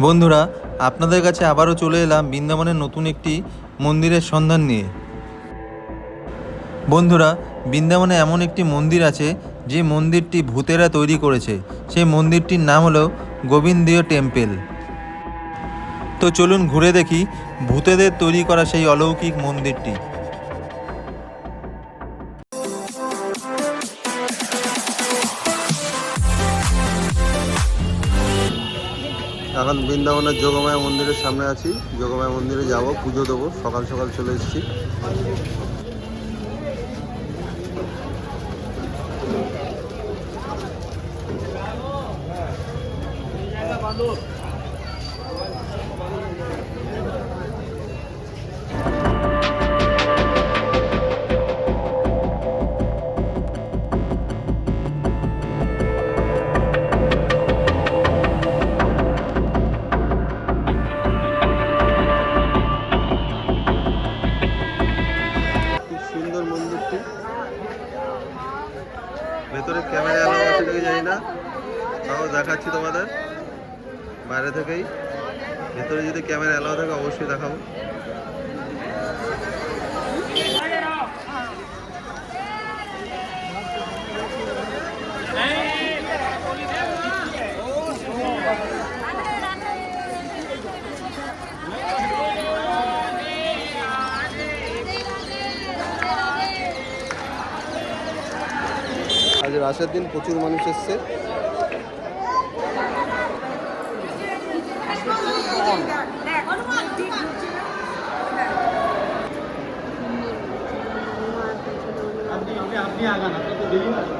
বন্ধুরা, আপনাদের কাছে আবারও চলে এলাম বৃন্দাবনের নতুন একটি মন্দিরের সন্ধান নিয়ে। বন্ধুরা, বৃন্দাবনে এমন একটি মন্দির আছে যে মন্দিরটি ভূতেরা তৈরি করেছে। সেই মন্দিরটির নাম হলো গোবিন্দীয় টেম্পেল। তো চলুন ঘুরে দেখি ভূতেদের তৈরি করা সেই অলৌকিক মন্দিরটি। এখন বৃন্দাবনের যোগমায়া মন্দিরের সামনে আছি। যোগমায়া মন্দিরে যাব, পুজো দেবো, সকাল সকাল চলে এসেছি। খুব ভেতরে ক্যামেরা অ্যালাউ আছে কি জানি না। তাও দেখাচ্ছি তোমাদের। বাইরে থেকেই। ভেতরে যদি ক্যামেরা অ্যালাউ থাকে, অবশ্যই দেখাবো আজ রাশের দিন প্রচুর মানুষ এসছে। আপনি আগান আপনি দেখতে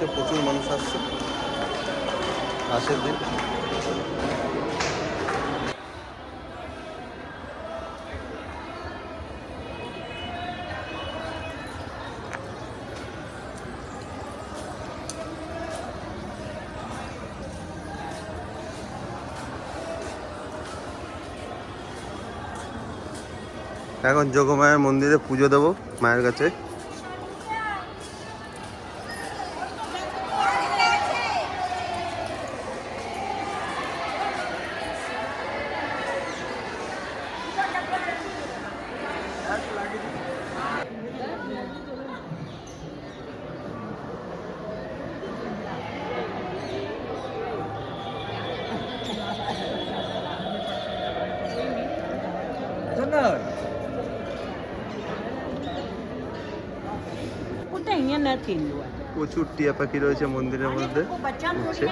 পাচ্ছ প্রচুর মানুষ আসছে। রাশের দিন এখন যোগমায়ের মন্দিরে পুজো দেবো মায়ের কাছে। ईअं न थींदो आहे প্রচুর টিয়া পাখি রয়েছে মন্দিরের মধ্যে? হচ্ছে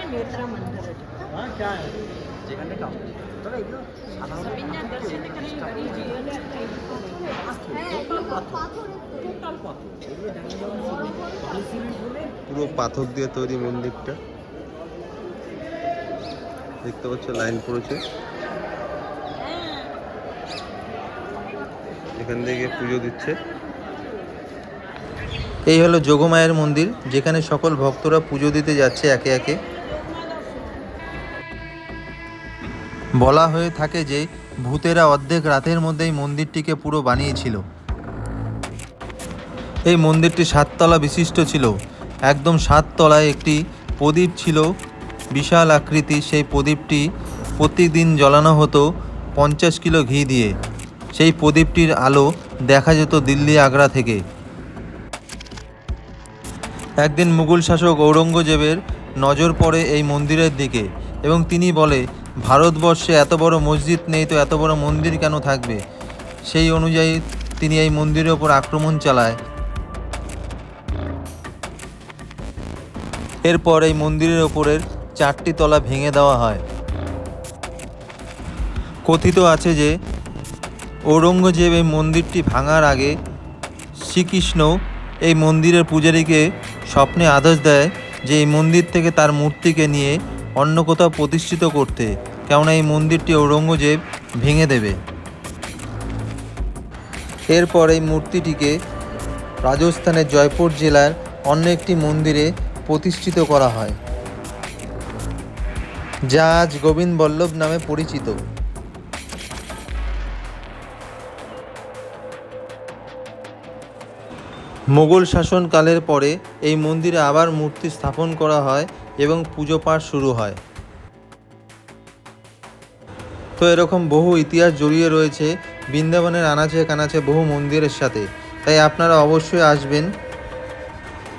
পুরো পাথর দিয়ে তৈরি মন্দিরটা। দেখতে পাচ্ছ লাইন পড়েছে। এখান থেকে পুজো দিচ্ছে। এই হলো যোগমায়ের মন্দির, যেখানে সকল ভক্তরা পুজো দিতে যাচ্ছে একে একে। বলা হয়ে থাকে যে, ভূতেরা অর্ধেক রাতের মধ্যেই মন্দিরটিকে পুরো বানিয়েছিল। এই মন্দিরটি সাততলা বিশিষ্ট ছিল। একদম সাততলায় একটি প্রদীপ ছিল, বিশাল আকৃতি। সেই প্রদীপটি প্রতিদিন জ্বালানো হতো পঞ্চাশ কিলো ঘি দিয়ে। সেই প্রদীপটির আলো দেখা যেত দিল্লি আগ্রা থেকে। একদিন মুঘল শাসক ঔরঙ্গজেবের নজর পড়ে এই মন্দিরের দিকে এবং তিনি বলে, ভারতবর্ষে এত বড় মসজিদ নেই তো এত বড় মন্দির কেন থাকবে? সেই অনুযায়ী তিনি এই মন্দিরের ওপর আক্রমণ চালায়। এরপর এই মন্দিরের ওপরের চারটি তলা ভেঙে দেওয়া হয়। কথিত আছে যে, ঔরঙ্গজেব এই মন্দিরটি ভাঙার আগে শ্রীকৃষ্ণ এই মন্দিরের পূজারীকে স্বপ্নে আদেশ দেয় যে এই মন্দির থেকে তার মূর্তিকে নিয়ে অন্য কোথাও প্রতিষ্ঠিত করতে, কেননা এই মন্দিরটি ঔরঙ্গজেব ভেঙে দেবে। এরপর এই মূর্তিটিকে রাজস্থানের জয়পুর জেলার অন্য একটি মন্দিরে প্রতিষ্ঠিত করা হয়, যা আজ গোবিন্দ বল্লভ নামে পরিচিত। মোগল শাসনকালের পরে এই মন্দিরে আবার মূর্তি স্থাপন করা হয় এবং পুজো পাঠ শুরু হয়। তো এরকম বহু ইতিহাস জড়িয়ে রয়েছে বৃন্দাবনের আনাচে কানাচে বহু মন্দিরের সাথে। তাই আপনারা অবশ্যই আসবেন।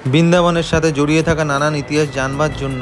বৃন্দাবনের সাথে জড়িয়ে থাকা নানান ইতিহাস জানবার জন্য